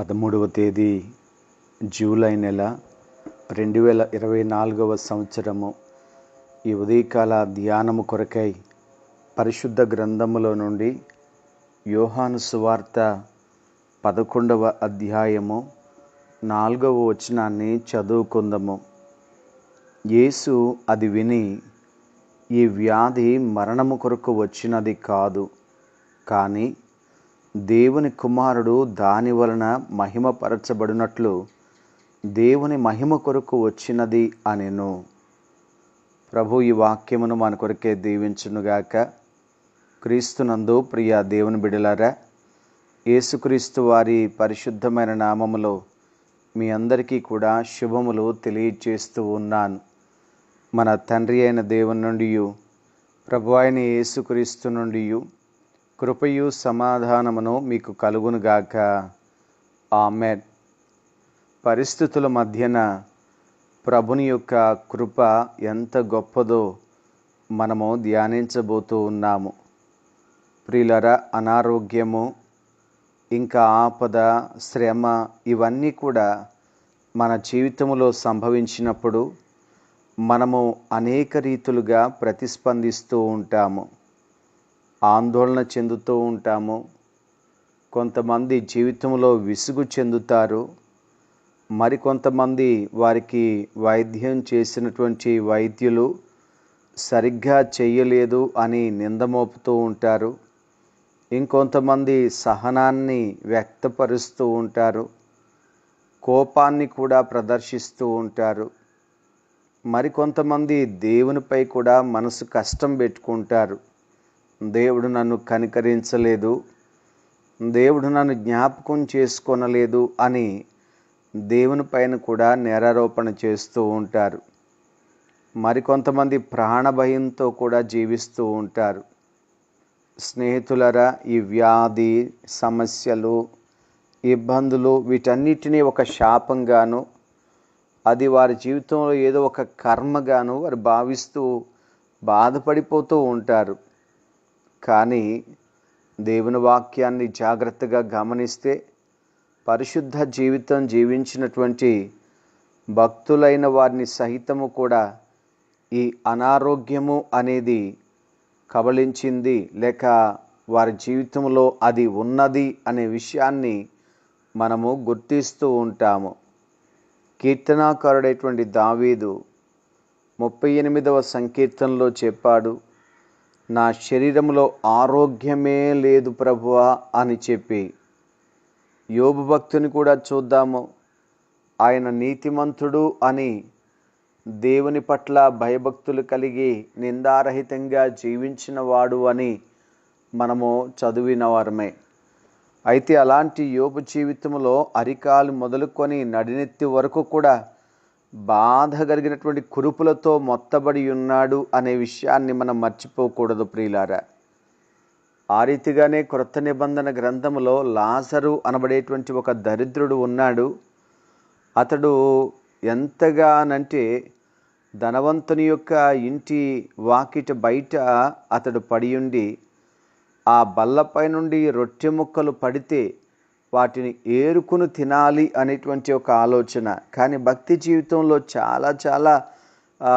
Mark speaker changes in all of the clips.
Speaker 1: పదమూడవ తేదీ జూలై నెల రెండు వేల ఇరవై నాలుగవ సంవత్సరము. ఈ ఉదయకాల ధ్యానము కొరకై పరిశుద్ధ గ్రంథములో నుండి యోహాను సువార్త పదకొండవ అధ్యాయము నాలుగవ వచనాన్ని చదువుకుందాము. యేసు అది విని ఈ వ్యాధి మరణము కొరకు వచ్చినది కాదు కానీ దేవుని కుమారుడు దాని వలన మహిమపరచబడినట్లు దేవుని మహిమ కొరకు వచ్చినది అనెను. ప్రభు ఈ వాక్యమును మన కొరకే దీవించునుగాక. క్రీస్తునందు ప్రియ దేవుని బిడలారా యేసుక్రీస్తు వారి పరిశుద్ధమైన నామములో మీ అందరికీ కూడా శుభములు తెలియచేస్తూ ఉన్నాను. మన తండ్రి అయిన దేవుని నుండి ప్రభు అయిన యేసుక్రీస్తు నుండి కృపయు సమాధానమును మీకు కలుగునుగాక. ఆమె పరిస్థితుల మధ్యన ప్రభుని యొక్క కృప ఎంత గొప్పదో మనము ధ్యానించబోతూ ఉన్నాము. ప్రియులర అనారోగ్యము ఇంకా ఆపద శ్రమ ఇవన్నీ కూడా మన జీవితంలో సంభవించినప్పుడు మనము అనేక రీతులుగా ప్రతిస్పందిస్తూ ఉంటాము. ఆందోళన చెందుతూ ఉంటాము. కొంతమంది జీవితంలో విసుగు చెందుతారు. మరికొంతమంది వారికి వైద్యం చేసినటువంటి వైద్యులు సరిగ్గా చేయలేదు అని నిందమోపుతూ ఉంటారు. ఇంకొంతమంది సహనాన్ని వ్యక్తపరుస్తూ ఉంటారు. కోపాన్ని కూడా ప్రదర్శిస్తూ ఉంటారు. మరికొంతమంది దేవునిపై కూడా మనసు కష్టం పెట్టుకుంటారు. దేవుడు నన్ను కనికరించలేదు. దేవుడు నన్ను జ్ఞాపకం చేసుకొనలేదు అని దేవుని పైన కూడా నేరారోపణ చేస్తూ ఉంటారు. మరికొంతమంది ప్రాణభయంతో కూడా జీవిస్తూ ఉంటారు. స్నేహితులరా ఈ వ్యాధి సమస్యలు ఇబ్బందులు వీటన్నిటినీ ఒక శాపంగాను అది వారి జీవితంలో ఏదో ఒక కర్మగాను వారు భావిస్తూ బాధపడిపోతూ ఉంటారు. కానీ దేవుని వాక్యాన్ని జాగ్రత్తగా గమనిస్తే పరిశుద్ధ జీవితం జీవించినటువంటి భక్తులైన వారిని సహితము కూడా ఈ అనారోగ్యము అనేది కబలించింది లేక వారి జీవితంలో అది ఉన్నది అనే విషయాన్ని మనము గుర్తిస్తూ ఉంటాము. కీర్తనాకారుడైనటువంటి దావీదు ముప్పై ఎనిమిదవ సంకీర్తనలో చెప్పాడు నా శరీరంలో ఆరోగ్యమే లేదు ప్రభువా అని చెప్పి యోబు భక్తుని కూడా చూద్దాము. ఆయన నీతిమంతుడు అని దేవుని పట్ల భయభక్తులు కలిగి నిందారహితంగా జీవించిన వాడు అని మనము చదివిన వారమే. అయితే అలాంటి యోపు జీవితంలో అరికాలు మొదలుకొని నడినెత్తి వరకు కూడా బాధ కలిగినటువంటి కురుపులతో మొత్తబడి ఉన్నాడు అనే విషయాన్ని మనం మర్చిపోకూడదు ప్రియులారా. ఆ రీతిగానే క్రొత్త నిబంధన గ్రంథములో లాసరు అనబడేటువంటి ఒక దరిద్రుడు ఉన్నాడు. అతడు ఎంతగానంటే ధనవంతుని యొక్క ఇంటి వాకిట బయట అతడు పడియుండి ఆ బల్లపై నుండి రొట్టె ముక్కలు పడితే వాటిని ఏరుకుని తినాలి అనేటువంటి ఒక ఆలోచన. కానీ భక్తి జీవితంలో చాలా చాలా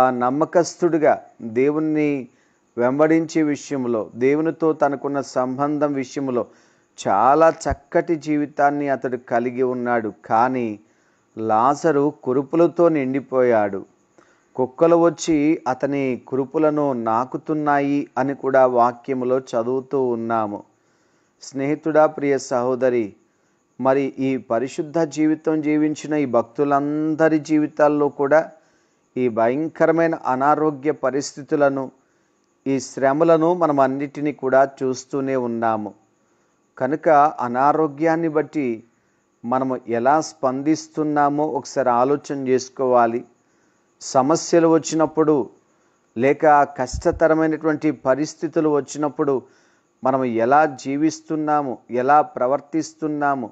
Speaker 1: నమ్మకస్తుడిగా దేవుణ్ణి వెంబడించే విషయంలో దేవునితో తనకున్న సంబంధం విషయంలో చాలా చక్కటి జీవితాన్ని అతడు కలిగి ఉన్నాడు. కానీ లాసరు కురుపులతో నిండిపోయాడు. కుక్కలు వచ్చి అతని కురుపులను నాకుతున్నాయి అని కూడా వాక్యములో చదువుతూ ఉన్నాము. స్నేహితుడా ప్రియ సహోదరి మరి ఈ పరిశుద్ధ జీవితం జీవించిన ఈ భక్తులందరి జీవితాల్లో కూడా ఈ భయంకరమైన అనారోగ్య పరిస్థితులను ఈ శ్రమలను మనం అన్నిటినీ కూడా చూస్తూనే ఉన్నాము. కనుక అనారోగ్యాన్ని బట్టి మనము ఎలా స్పందిస్తున్నామో ఒకసారి ఆలోచన చేసుకోవాలి. సమస్యలు వచ్చినప్పుడు లేక కష్టతరమైనటువంటి పరిస్థితులు వచ్చినప్పుడు మనం ఎలా జీవిస్తున్నాము ఎలా ప్రవర్తిస్తున్నాము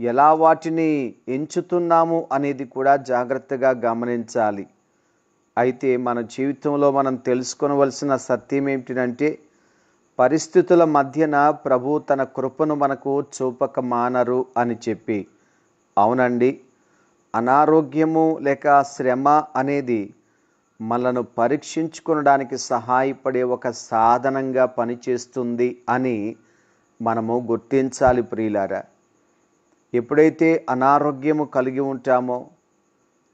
Speaker 1: ఎలా వాటిని ఎంచుతున్నాము అనేది కూడా జాగ్రత్తగా గమనించాలి. అయితే మన జీవితంలో మనం తెలుసుకోవలసిన సత్యం ఏమిటంటే పరిస్థితుల మధ్యన ప్రభు తన కృపను మనకు చూపక మానరు అని చెప్పి. అవునండి. అనారోగ్యము లేక శ్రమ అనేది మనను పరీక్షించుకునడానికి సహాయపడే ఒక సాధనంగా పనిచేస్తుంది అని మనము గుర్తించాలి ప్రియులారా. ఎప్పుడైతే అనారోగ్యము కలిగి ఉంటామో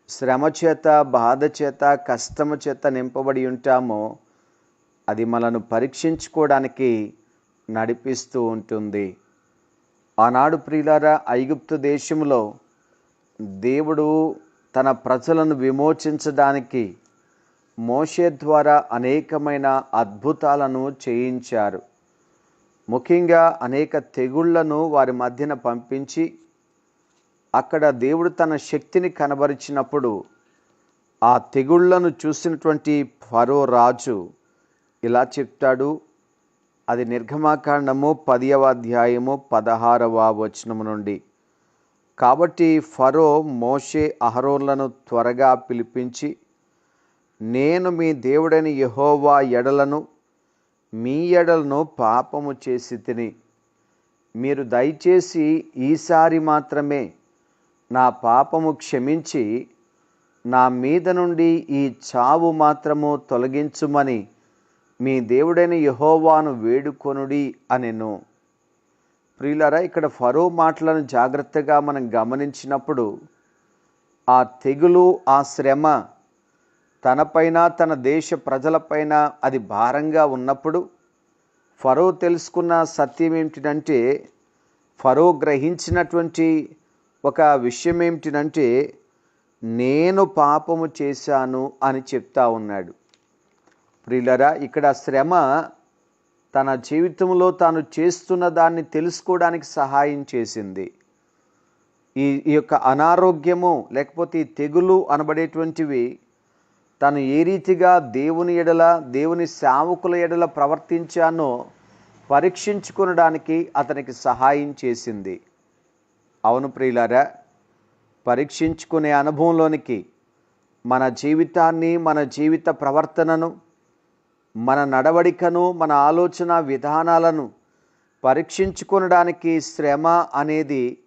Speaker 1: శ్రమ చేత బాధ చేత కష్టము చేత నింపబడి ఉంటామో అది మనను పరీక్షించుకోవడానికి నడిపిస్తూ ఉంటుంది. ఆనాడు ప్రియులారా ఐగుప్తు దేశంలో దేవుడు తన ప్రజలను విమోచించడానికి మోషే ద్వారా అనేకమైన అద్భుతాలను చేయించారు. ముఖ్యంగా అనేక తెగుళ్ళను వారి మధ్యన పంపించి అక్కడ దేవుడు తన శక్తిని కనబరిచినప్పుడు ఆ తెగుళ్ళను చూసినటువంటి ఫరో రాజు ఇలా చెప్తాడు. అది నిర్గమాకాండము పదియవ అధ్యాయము పదహారవ వచనము నుండి. కాబట్టి ఫరో మోషే అహరోన్లను త్వరగా పిలిపించి నేను మీ దేవుడని యహోవా ఎడలను మీ ఎడలను పాపము చేసి తిని మీరు దయచేసి ఈసారి మాత్రమే నా పాపము క్షమించి నా మీద నుండి ఈ చావు మాత్రము తొలగించుమని మీ దేవుడైన యహోవాను వేడుకొనుడి అనెను. ప్రియులరా ఇక్కడ ఫరో మాటలను జాగ్రత్తగా మనం గమనించినప్పుడు ఆ తెగులు ఆ శ్రమ తనపైన తన దేశ ప్రజలపైన అది భారంగా ఉన్నప్పుడు ఫరో తెలుసుకున్న సత్యం ఏమిటంటే ఫరో గ్రహించినటువంటి ఒక విషయం ఏమిటంటే నేను పాపము చేశాను అని చెప్తా ఉన్నాడు. ప్రియులరా ఇక్కడ శ్రమ తన జీవితంలో తాను చేస్తున్న దాన్ని తెలుసుకోవడానికి సహాయం చేసింది. ఈ ఈ యొక్క అనారోగ్యము లేకపోతే ఈ తెగులు అనబడేటువంటివి తను ఏ రీతిగా దేవుని ఎడల దేవుని సేవకుల ఎడల ప్రవర్తించానో పరీక్షించుకునడానికి అతనికి సహాయం చేసింది. అవును ప్రియులారా పరీక్షించుకునే అనుభవంలోనికి మన జీవితాన్ని మన జీవిత ప్రవర్తనను మన నడవడికను మన ఆలోచన విధానాలను పరీక్షించుకునడానికి శ్రమ అనేది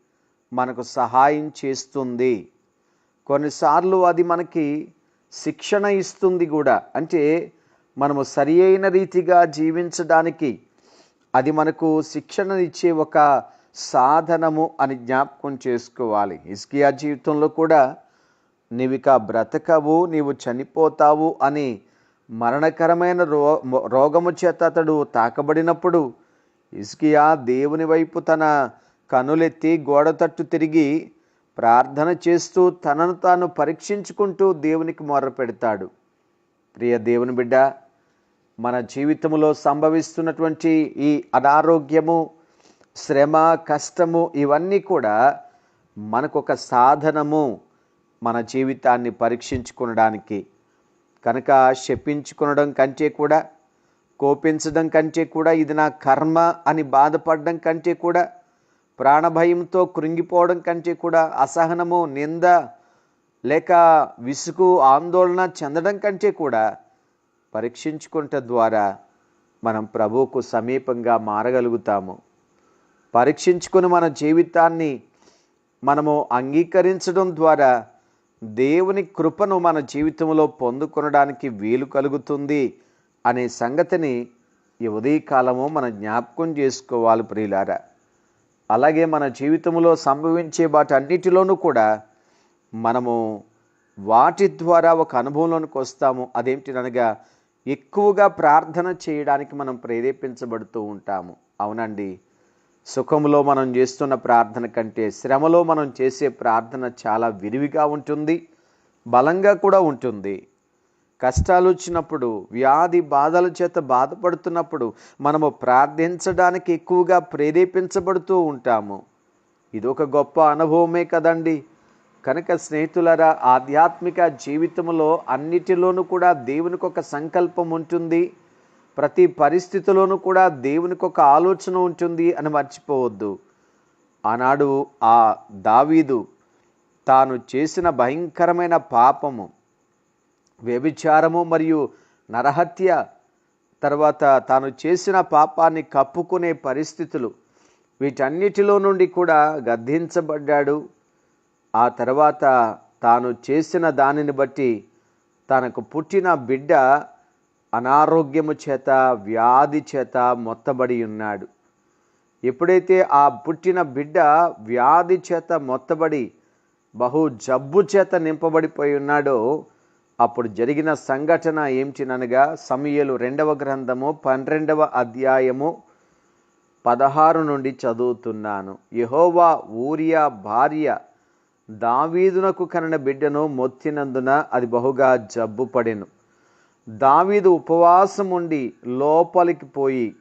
Speaker 1: మనకు సహాయం చేస్తుంది. కొన్నిసార్లు అది మనకి శిక్షణ ఇస్తుంది కూడా. అంటే మనము సరి అయిన రీతిగా జీవించడానికి అది మనకు శిక్షణ ఇచ్చే ఒక సాధనము అని జ్ఞాపకం చేసుకోవాలి. ఇస్కియా జీవితంలో కూడా నీవిక బ్రతకవు నీవు చనిపోతావు అని మరణకరమైన రో రోగము చేత అతడు తాకబడినప్పుడు ఇస్కియా దేవుని వైపు తన కనులెత్తి గోడ తట్టు తిరిగి ప్రార్థన చేస్తూ తనను తాను పరీక్షించుకుంటూ దేవునికి మొర్ర పెడతాడు ప్రియ దేవుని బిడ్డ మన జీవితంలో సంభవిస్తున్నటువంటి ఈ అనారోగ్యము శ్రమ కష్టము ఇవన్నీ కూడా మనకొక సాధనము మన జీవితాన్ని పరీక్షించుకునడానికి. కనుక శపించుకునడం కంటే కూడా కోపించడం కంటే కూడా ఇది నా కర్మ అని బాధపడడం కంటే కూడా ప్రాణభయంతో కృంగిపోవడం కంటే కూడా అసహనము నింద లేక విసుగు ఆందోళన చెందడం కంటే కూడా పరీక్షించుకుంట ద్వారా మనం ప్రభువుకు సమీపంగా మారగలుగుతాము. పరీక్షించుకుని మన జీవితాన్ని మనము అంగీకరించడం ద్వారా దేవుని కృపను మన జీవితంలో పొందుకొనడానికి వీలు కలుగుతుంది అనే సంగతిని ఈ ఉదయకాలము మన జ్ఞాపకం చేసుకోవాలి ప్రియులారా. అలాగే మన జీవితంలో సంభవించే వాటి అన్నిటిలోనూ కూడా మనము వాటి ద్వారా ఒక అనుభవంలోనికి వస్తాము. అదేంటినగా ఎక్కువగా ప్రార్థన చేయడానికి మనం ప్రేరేపించబడుతూ ఉంటాము. అవునండి. సుఖంలో మనం చేస్తున్న ప్రార్థన కంటే శ్రమలో మనం చేసే ప్రార్థన చాలా విరివిగా ఉంటుంది బలంగా కూడా ఉంటుంది. కష్టాలు వచ్చినప్పుడు వ్యాధి బాధల చేత బాధపడుతున్నప్పుడు మనము ప్రార్థించడానికి ఎక్కువగా ప్రేరేపించబడుతూ ఉంటాము. ఇది ఒక గొప్ప అనుభవమే కదండి. కనుక స్నేహితులరా ఆధ్యాత్మిక జీవితంలో అన్నిటిలోనూ కూడా దేవునికి ఒక సంకల్పం ఉంటుంది. ప్రతి పరిస్థితిలోనూ కూడా దేవునికి ఒక ఆలోచన ఉంటుంది అని మర్చిపోవద్దు. ఆనాడు ఆ దావీదు తాను చేసిన భయంకరమైన పాపము వ్యభిచారము మరియు నరహత్య తర్వాత తాను చేసిన పాపాన్ని కప్పుకునే పరిస్థితులు వీటన్నిటిలో నుండి కూడా గద్దించబడ్డాడు. ఆ తర్వాత తాను చేసిన దానిని బట్టి తనకు పుట్టిన బిడ్డ అనారోగ్యము చేత వ్యాధి చేత మొత్తబడి ఉన్నాడు. ఎప్పుడైతే ఆ పుట్టిన బిడ్డ వ్యాధి చేత మొత్తబడి బహు జబ్బు చేత నింపబడిపోయి ఉన్నాడో అప్పుడు జరిగిన సంఘటన ఏమిటిననగా సమయలు రెండవ గ్రంథము పన్నెండవ అధ్యాయము పదహారు నుండి చదువుతున్నాను. యహోవా ఊరియా భార్య దావీదునకు కనిన బిడ్డను మొత్తినందున అది బహుగా జబ్బు పడెను. దావీదు ఉపవాసం ఉండి లోపలికి పోయి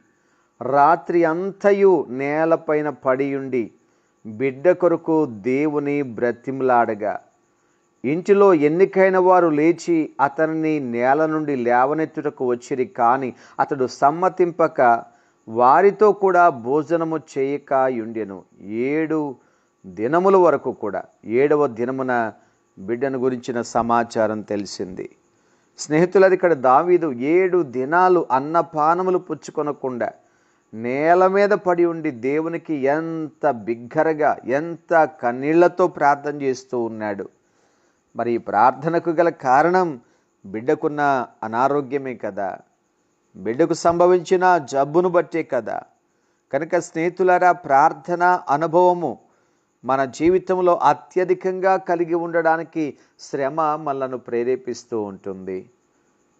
Speaker 1: రాత్రి అంతయు నేలపైన పడియుండి బిడ్డ కొరకు దేవుని బ్రతిమలాడగా. ఇంటిలో ఎన్నికైన వారు లేచి అతనిని నేల నుండి లేవనెత్తుటకు వచ్చిరి కానీ అతడు సమ్మతింపక వారితో కూడా భోజనము చేయక ఉండెను ఏడు దినముల వరకు కూడా ఏడవ దినమున బిడ్డను గురించిన సమాచారం తెలిసింది. స్నేహితులది ఇక్కడ దావీదు ఏడు దినాలు అన్నపానములు పుచ్చుకొనకుండా నేల మీద పడి ఉండి దేవునికి ఎంత బిగ్గరగా ఎంత కన్నీళ్ళతో ప్రార్థన చేస్తూ ఉన్నాడు. మరి ఈ ప్రార్థనకు గల కారణం బిడ్డకున్న అనారోగ్యమే కదా. బిడ్డకు సంభవించిన జబ్బును బట్టే కదా. కనుక స్నేహితులారా ప్రార్థన అనుభవము మన జీవితంలో అత్యధికంగా కలిగి ఉండడానికి శ్రమ మనలను ప్రేరేపిస్తూ ఉంటుంది.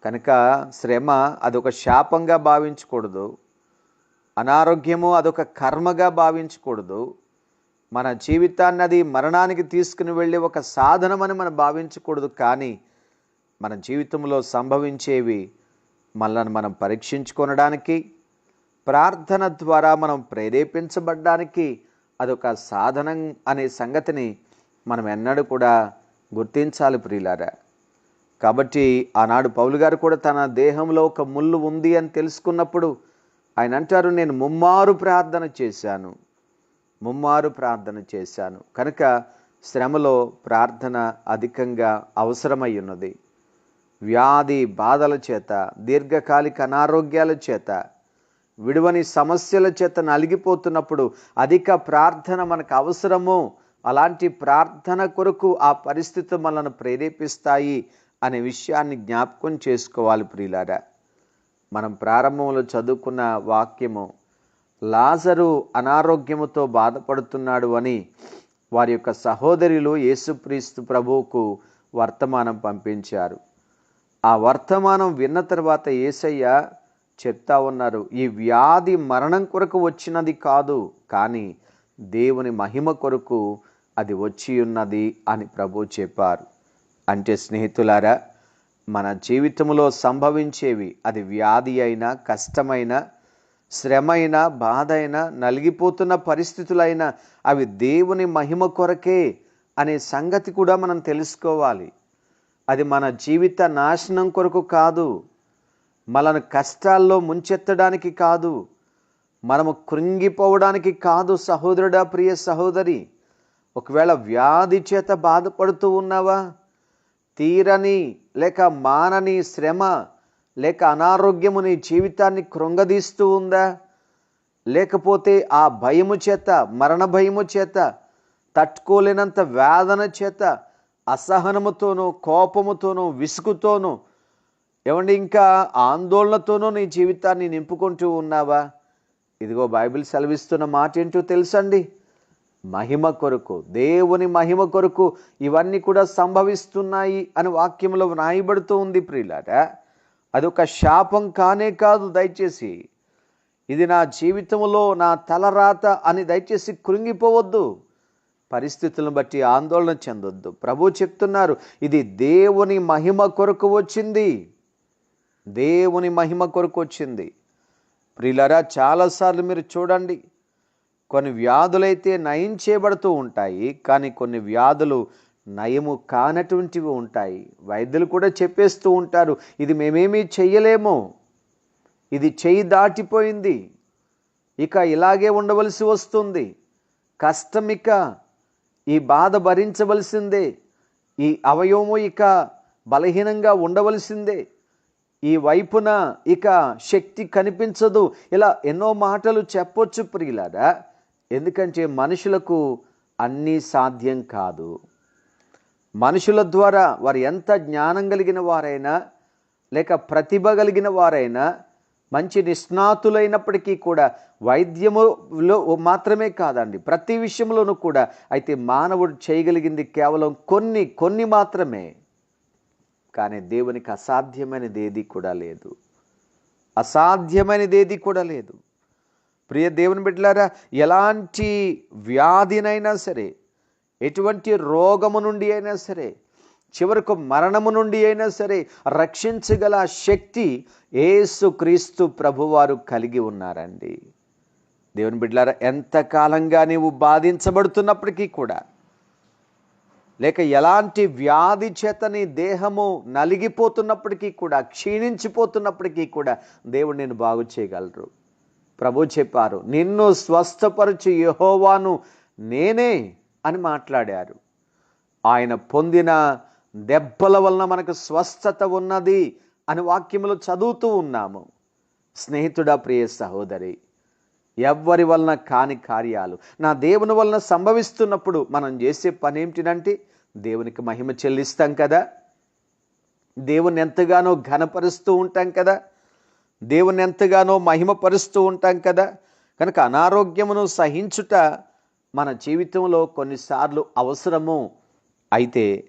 Speaker 1: కనుక శ్రమ అదొక శాపంగా భావించకూడదు. అనారోగ్యము అదొక కర్మగా భావించకూడదు. మన జీవితాన్ని అది మరణానికి తీసుకుని వెళ్ళే ఒక సాధనమని మనం భావించకూడదు. కానీ మన జీవితంలో సంభవించేవి మనల్ని మనం పరీక్షించుకొనడానికి ప్రార్థన ద్వారా మనం ప్రేరేపించబడ్డానికి అదొక సాధనం అనే సంగతిని మనం ఎన్నడూ కూడా గుర్తించాలి ప్రియులారా. కాబట్టి ఆనాడు పౌలు గారు కూడా తన దేహంలో ఒక ముళ్ళు ఉంది అని తెలుసుకున్నప్పుడు ఆయన అంటారు నేను ముమ్మారు ప్రార్థన చేశాను ముమ్మారు ప్రార్థన చేశాను. కనుక శ్రమలో ప్రార్థన అధికంగా అవసరమై ఉన్నది. వ్యాధి బాధల చేత దీర్ఘకాలిక అనారోగ్యాల చేత విడువని సమస్యల చేత నలిగిపోతున్నప్పుడు అధిక ప్రార్థన మనకు అవసరము. అలాంటి ప్రార్థన కొరకు ఆ పరిస్థితి మనల్ని ప్రేరేపిస్తాయి అనే విషయాన్ని జ్ఞాపకం చేసుకోవాలి ప్రియులారా. మనం ప్రారంభంలో చదువుకున్న వాక్యము లాజరు అనారోగ్యముతో బాధపడుతున్నాడు అని వారి యొక్క సహోదరులు యేసుక్రీస్తు ప్రభువుకు వర్తమానం పంపించారు. ఆ వర్తమానం విన్న తర్వాత ఏసయ్య చెప్తా ఉన్నారు. ఈ వ్యాధి మరణం కొరకు వచ్చినది కాదు కానీ దేవుని మహిమ కొరకు అది వచ్చి ఉన్నది అని ప్రభు చెప్పారు. అంటే స్నేహితులారా మన జీవితంలో సంభవించేవి అది వ్యాధి అయినా కష్టమైన శ్రమైన బాధ అయినా నలిగిపోతున్న పరిస్థితులైనా అవి దేవుని మహిమ కొరకే అనే సంగతి కూడా మనం తెలుసుకోవాలి. అది మన జీవిత నాశనం కొరకు కాదు. మనను కష్టాల్లో ముంచెత్తడానికి కాదు మనము కృంగిపోవడానికి కాదు సహోదరుడా ప్రియ సహోదరి. ఒకవేళ వ్యాధి చేత బాధపడుతూ ఉన్నావా? తీరని లేక మానని శ్రమ లేక అనారోగ్యము నీ జీవితాన్ని కృంగదీస్తూ ఉందా? లేకపోతే ఆ భయము చేత మరణ భయము చేత తట్టుకోలేనంత వేదన చేత అసహనముతోనూ కోపముతోనూ విసుగుతోనూ ఏమండి ఇంకా ఆందోళనతోనూ నీ జీవితాన్ని నింపుకుంటూ ఉన్నావా? ఇదిగో బైబిల్ సెలవిస్తున్న మాట ఏంటో తెలుసండి? మహిమ కొరకు దేవుని మహిమ కొరకు ఇవన్నీ కూడా సంభవిస్తున్నాయి అని వాక్యంలో వ్రాయబడుతూ ఉంది ప్రియులాట అదొక శాపం కానే కాదు దయచేసి. ఇది నా జీవితంలో నా తలరాత అని దయచేసి కృంగిపోవద్దు. పరిస్థితులను బట్టి ఆందోళన చెందొద్దు. ప్రభు చెప్తున్నారు ఇది దేవుని మహిమ కొరకు వచ్చింది. దేవుని మహిమ కొరకు వచ్చింది. ప్రిలరా చాలాసార్లు మీరు చూడండి కొన్ని వ్యాధులైతే నయం చేయబడుతూ ఉంటాయి కానీ కొన్ని వ్యాధులు నయము కానటువంటివి ఉంటాయి. వైద్యులు కూడా చెప్పేస్తూ ఉంటారు ఇది మేమేమీ చెయ్యలేము. ఇది చెయ్యి దాటిపోయింది. ఇక ఇలాగే ఉండవలసి వస్తుంది. కష్టం ఇక ఈ బాధ భరించవలసిందే. ఈ అవయవము ఇక బలహీనంగా ఉండవలసిందే. ఈ వైపున ఇక శక్తి కనిపించదు. ఇలా ఎన్నో మాటలు చెప్పొచ్చు ప్రియులారా. ఎందుకంటే మనుషులకు అన్నీ సాధ్యం కాదు. మనుషుల ద్వారా వారు ఎంత జ్ఞానం కలిగిన వారైనా లేక ప్రతిభ కలిగిన వారైనా మంచి నిష్ణాతులైనప్పటికీ కూడా వైద్యములో మాత్రమే కాదండి ప్రతి విషయంలోనూ కూడా అయితే మానవుడు చేయగలిగింది కేవలం కొన్ని కొన్ని మాత్రమే. కానీ దేవునికి అసాధ్యమైనది ఏది కూడా లేదు. అసాధ్యమైనది ఏది కూడా లేదు. ప్రియ దేవుని బిడ్డలారా ఎలాంటి వ్యాధినైనా సరే ఎటువంటి రోగము నుండి అయినా సరే చివరకు మరణము నుండి అయినా సరే రక్షించగల శక్తి ఏసు క్రీస్తు ప్రభువారు కలిగి ఉన్నారండి. దేవుని బిడ్డలారా ఎంతకాలంగా నీవు బాధించబడుతున్నప్పటికీ కూడా లేక ఎలాంటి వ్యాధి చేత నీ దేహము నలిగిపోతున్నప్పటికీ కూడా క్షీణించిపోతున్నప్పటికీ కూడా దేవుడు నేను బాగు చేయగలరు. ప్రభు చెప్పారు నిన్ను స్వస్థపరచు యహోవాను నేనే అని మాట్లాడారు. ఆయన పొందిన దెబ్బల వలన మనకు స్వస్థత ఉన్నది అని వాక్యములు చదువుతూ ఉన్నాము. స్నేహితుడా ప్రియ సహోదరి ఎవ్వరి వలన కాని కార్యాలు. నా దేవుని వలన సంభవిస్తున్నప్పుడు మనం చేసే పని ఏమిటినంటే దేవునికి మహిమ చెల్లిస్తాం కదా. దేవుని ఎంతగానో ఘనపరుస్తూ ఉంటాం కదా. దేవుని ఎంతగానో మహిమపరుస్తూ ఉంటాం కదా. కనుక అనారోగ్యమును సహించుట మన జీవితంలో కొన్నిసార్లు అవసరము. అయితే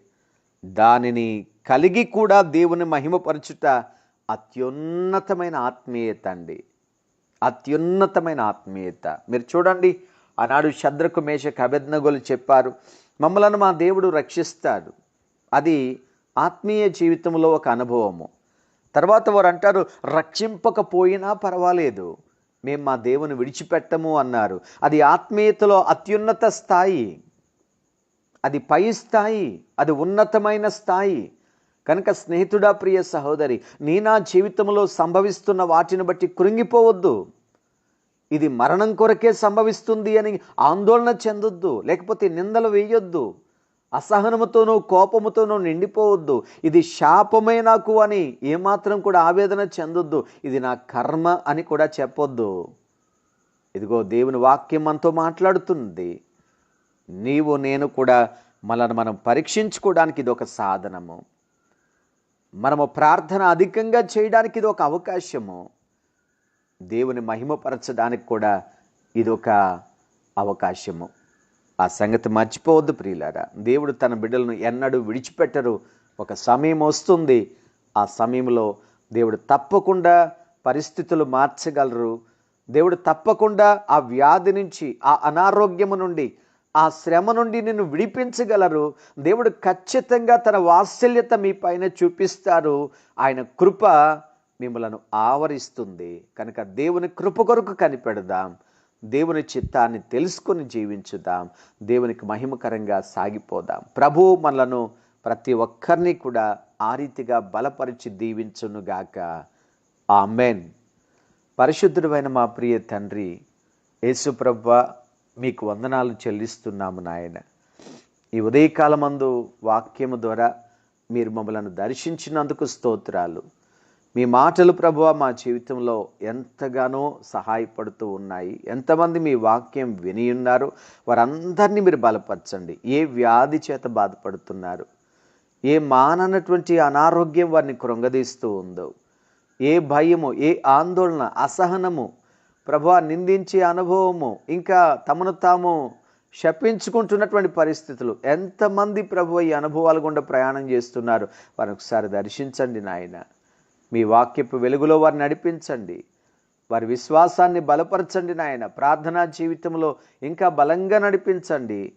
Speaker 1: దానిని కలిగి కూడా దేవుని మహిమపరచుట అత్యున్నతమైన ఆత్మీయత అండి. అత్యున్నతమైన ఆత్మీయత. మీరు చూడండి ఆనాడు శద్రకు మేషకు అభెజ్ఞగోలు చెప్పారు. మమ్మలను మా దేవుడు రక్షిస్తాడు. అది ఆత్మీయ జీవితంలో ఒక అనుభవము. తర్వాత వారు అంటారు రక్షింపకపోయినా పర్వాలేదు. మేము మా దేవుని విడిచిపెట్టము అన్నారు. అది ఆత్మీయతలో అత్యున్నత స్థాయి. అది పై స్థాయి. అది ఉన్నతమైన స్థాయి. కనుక స్నేహితుడా ప్రియ సహోదరి నీ నా జీవితంలో సంభవిస్తున్న వాటిని బట్టి కృంగిపోవద్దు. ఇది మరణం కొరకే సంభవిస్తుంది అని ఆందోళన చెందొద్దు లేకపోతే నిందలు వేయొద్దు. అసహనముతోనూ కోపముతోనూ నిండిపోవద్దు. ఇది శాపమే నాకు అని ఏమాత్రం కూడా ఆవేదన చెందొద్దు. ఇది నా కర్మ అని కూడా చెప్పొద్దు. ఇదిగో దేవుని వాక్యం మనతో మాట్లాడుతుంది. నీవు నేను కూడా మనల్ని మనం పరీక్షించుకోవడానికి ఇది ఒక సాధనము. మనము ప్రార్థన అధికంగా చేయడానికి ఇది ఒక అవకాశము. దేవుని మహిమపరచడానికి కూడా ఇది ఒక అవకాశము. ఆ సంగతి మర్చిపోవద్దు ప్రియులారా. దేవుడు తన బిడ్డలను ఎన్నడూ విడిచిపెట్టరు. ఒక సమయం వస్తుంది. ఆ సమయంలో దేవుడు తప్పకుండా పరిస్థితులు మార్చగలరు. దేవుడు తప్పకుండా ఆ వ్యాధి నుంచి ఆ అనారోగ్యము నుండి ఆ శ్రమ నుండి నిన్ను విడిపించగలరు. దేవుడు ఖచ్చితంగా తన వాత్సల్యత మీ పైన చూపిస్తారు ఆయన కృప మిమ్మలను ఆవరిస్తుంది. కనుక దేవుని కృప కొరకు కనిపెడదాం. దేవుని చిత్తాన్ని తెలుసుకొని జీవించుదాం. దేవునికి మహిమకరంగా సాగిపోదాం. ప్రభు మనలను ప్రతి ఒక్కరిని కూడా ఆ రీతిగా బలపరిచి దీవించునుగాక ఆమెన్. పరిశుద్ధుడైన మా ప్రియ తండ్రి యేసుప్రవ్వ మీకు వందనాలు చెల్లిస్తున్నాము నాయన. ఈ ఉదయకాలమందు వాక్యము ద్వారా మీరు మమ్మలను దర్శించినందుకు స్తోత్రాలు. మీ మాటలు ప్రభువ మా జీవితంలో ఎంతగానో సహాయపడుతూ ఉన్నాయి. ఎంతమంది మీ వాక్యం విని ఉన్నారు. వారందరినీ మీరు బలపరచండి. ఏ వ్యాధి చేత బాధపడుతున్నారు? ఏ మాననటువంటి అనారోగ్యం వారిని కృంగదీస్తూ ఉందో? ఏ భయము ఏ ఆందోళన అసహనము ప్రభు నిందించే అనుభవము ఇంకా తమను తాము శపించుకుంటున్నటువంటి పరిస్థితులు. ఎంతమంది ప్రభు ఈ అనుభవాలు గుండా ప్రయాణం చేస్తున్నారు? వారిని ఒకసారి దర్శించండి నాయన. మీ వాక్యపు వెలుగులో వారిని నడిపించండి. వారి విశ్వాసాన్ని బలపరచండి నాయన. ప్రార్థనా జీవితంలో ఇంకా బలంగా నడిపించండి.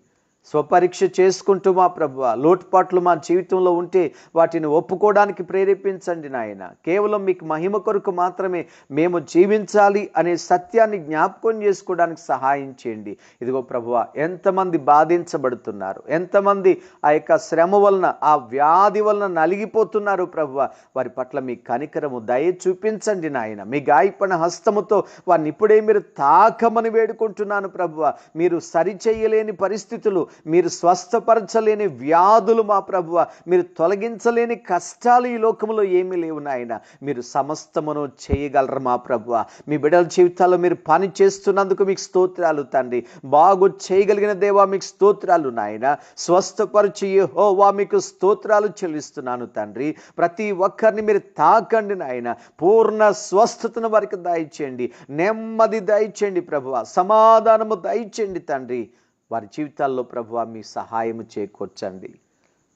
Speaker 1: స్వపరీక్ష చేసుకుంటూ మా ప్రభు లోటుపాట్లు మా జీవితంలో ఉంటే వాటిని ఒప్పుకోవడానికి ప్రేరేపించండి నాయన. కేవలం మీకు మహిమ కొరకు మాత్రమే మేము జీవించాలి అనే సత్యాన్ని జ్ఞాపకం చేసుకోవడానికి సహాయం చేయండి. ఇదిగో ప్రభువ ఎంతమంది బాధించబడుతున్నారు ఎంతమంది ఆ యొక్క శ్రమ వలన ఆ వ్యాధి వలన నలిగిపోతున్నారు ప్రభువ వారి పట్ల మీ కనికరము దయ చూపించండి నాయన. మీ గాయపడిన హస్తముతో వారిని ఇప్పుడే మీరు తాకమని వేడుకుంటున్నాను ప్రభువ. మీరు సరిచేయలేని పరిస్థితులు మీరు స్వస్థపరచలేని వ్యాధులు మా ప్రభువ మీరు తొలగించలేని కష్టాలు ఈ లోకంలో ఏమీ లేవు నాయన. మీరు సమస్తమును చేయగలరు మా ప్రభువ. మీ బిడ్డల జీవితాల్లో మీరు పని చేస్తున్నందుకు మీకు స్తోత్రాలు తండ్రి. బాగు చేయగలిగిన దేవా మీకు స్తోత్రాలు నాయన. స్వస్థపరచు యహోవా మీకు స్తోత్రాలు చెల్లిస్తున్నాను తండ్రి. ప్రతి ఒక్కరిని మీరు తాకండి నాయన. పూర్ణ స్వస్థతను వారికి దయచేయండి. నెమ్మది దయచేయండి ప్రభువ. సమాధానము దయచేయండి తండ్రి. వారి జీవితాల్లో ప్రభువ మీ సహాయము చేకూర్చండి.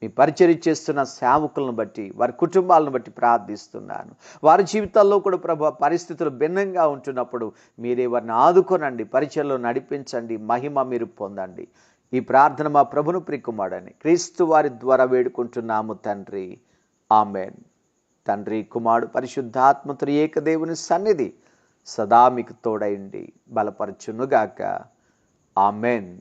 Speaker 1: మీ పరిచయం చేస్తున్న సేవకులను బట్టి వారి కుటుంబాలను బట్టి ప్రార్థిస్తున్నాను. వారి జీవితాల్లో కూడా ప్రభు పరిస్థితులు భిన్నంగా ఉంటున్నప్పుడు మీరే వారిని ఆదుకోనండి పరిచయంలో నడిపించండి మహిమ మీరు పొందండి. ఈ ప్రార్థన మా ప్రభును ప్రికుమాడని క్రీస్తు వారి ద్వారా వేడుకుంటున్నాము తండ్రి. ఆమెన్. తండ్రి కుమారుడు పరిశుద్ధాత్మతుడు ఏకదేవుని సన్నిధి సదా మీకు తోడైండి. బలపరచునుగాక. ఆమెన్.